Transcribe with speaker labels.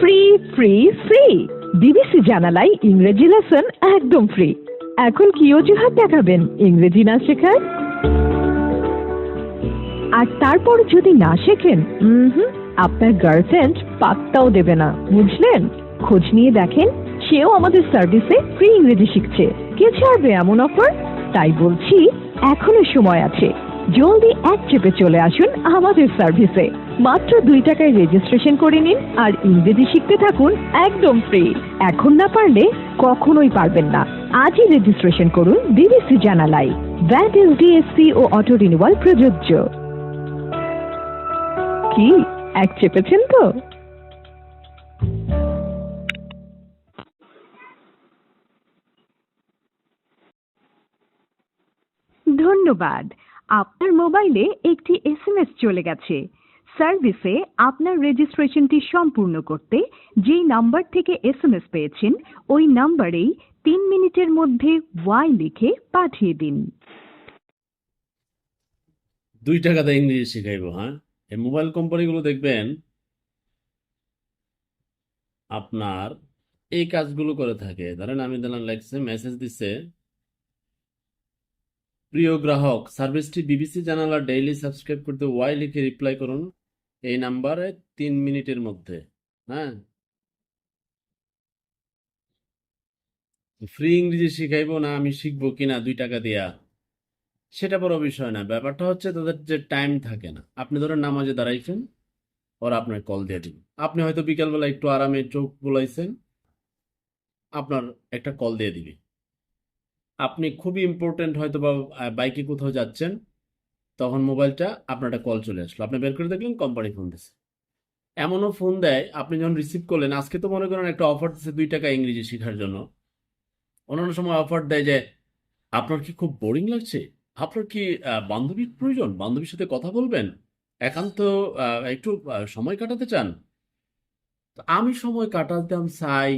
Speaker 1: Free free free BBC জানালাই ইংরেজি lesson একদম ফ্রি এখন কি অজুহাত দেখাবেন? ইংরেজি না শেখার? আর তারপর যদি না শেখেন আপনার গার্লফ্রেন্ড পাত্তাও দেবে না। বুঝলেন? খোঁজ নিয়ে দেখেন, সেও আমাদের সার্ভিসে ফ্রি ইংরেজি শিখছে। কে ছাড়বে এমন অফার তাই বলছি, এখনও সময় আছে। জলদি এক চেপে চলে আসুন আমাদের সার্ভিসে। মাত্র দুই টাকায় রেজিস্ট্রেশন করে নিন আর ইংরেজি শিখতে থাকুন একদম ফ্রি এখন না পারলে কখনোই পারবেন না। আজই রেজিস্ট্রেশন করুন বিবিসি জানালাই ভ্যাট এস ডিএসসি ও অটো রিনিউয়াল প্রযোজ্য। কি? এক চেপেছেন তো? ধন্যবাদ। আপনার মোবাইলে একটি এসএমএস চলে গেছে। সার্ভিসে আপনার রেজিস্ট্রেশনটি সম্পূর্ণ করতে যেই নাম্বার থেকে এসএমএস পেয়েছেন, ওই নাম্বারেই তিন মিনিটের মধ্যে ওয়াই লিখে পাঠিয়ে দিন।
Speaker 2: দুই টাকাতে ইংরেজি শেখাইবো হ্যাঁ? এই মোবাইল কোম্পানিগুলো দেখবেন, আপনার এই কাজগুলো করে থাকে। ধরেন আমি দিলাম, লেখছে মেসেজ দিচ্ছে প্রিয় গ্রাহক, সার্ভিসটি বিবিসি জানালা ডেইলি সাবস্ক্রাইব করতে ওয়াই লিখে রিপ্লাই করুন। এই নাম্বারে তিন মিনিটের মধ্যে হ্যাঁ? ফ্রি ইংরেজি শিখাইবো না, আমি শিখব কিনা দুই টাকা দিয়া? সেটা বড় বিষয় না, ব্যাপারটা হচ্ছে তাদের যে টাইম থাকে না। আপনি ধরেন নামাজে দাঁড়াইছেন, ওরা আপনার কল দিয়ে দিবে। আপনি হয়তো বিকালবেলা একটু আরামে চোখ বুলাইছেন, আপনার একটা কল দিয়ে দিবে। আপনি খুবই ইম্পর্টেন্ট হয়তো বা বাইকে কোথাও যাচ্ছেন, তখন মোবাইলটা আপনার কল চলে আসলো। আপনি বের করে দেখলেন কোম্পানি ফোন দিচ্ছে এমনও ফোন দেয়, আপনি যখন রিসিভ করলেন, আজকে তো মনে করেন একটা অফার দিচ্ছে দুই টাকা ইংরেজি শেখার জন্য। অন্যান্য সময় অফার দেয় যে, আপনার কি খুব বোরিং লাগছে? আপনার কি বান্ধবীর প্রয়োজন? বান্ধবীর সাথে কথা বলবেন? একান্ত একটু সময় কাটাতে চান? আমি সময় কাটাতাম, চাই।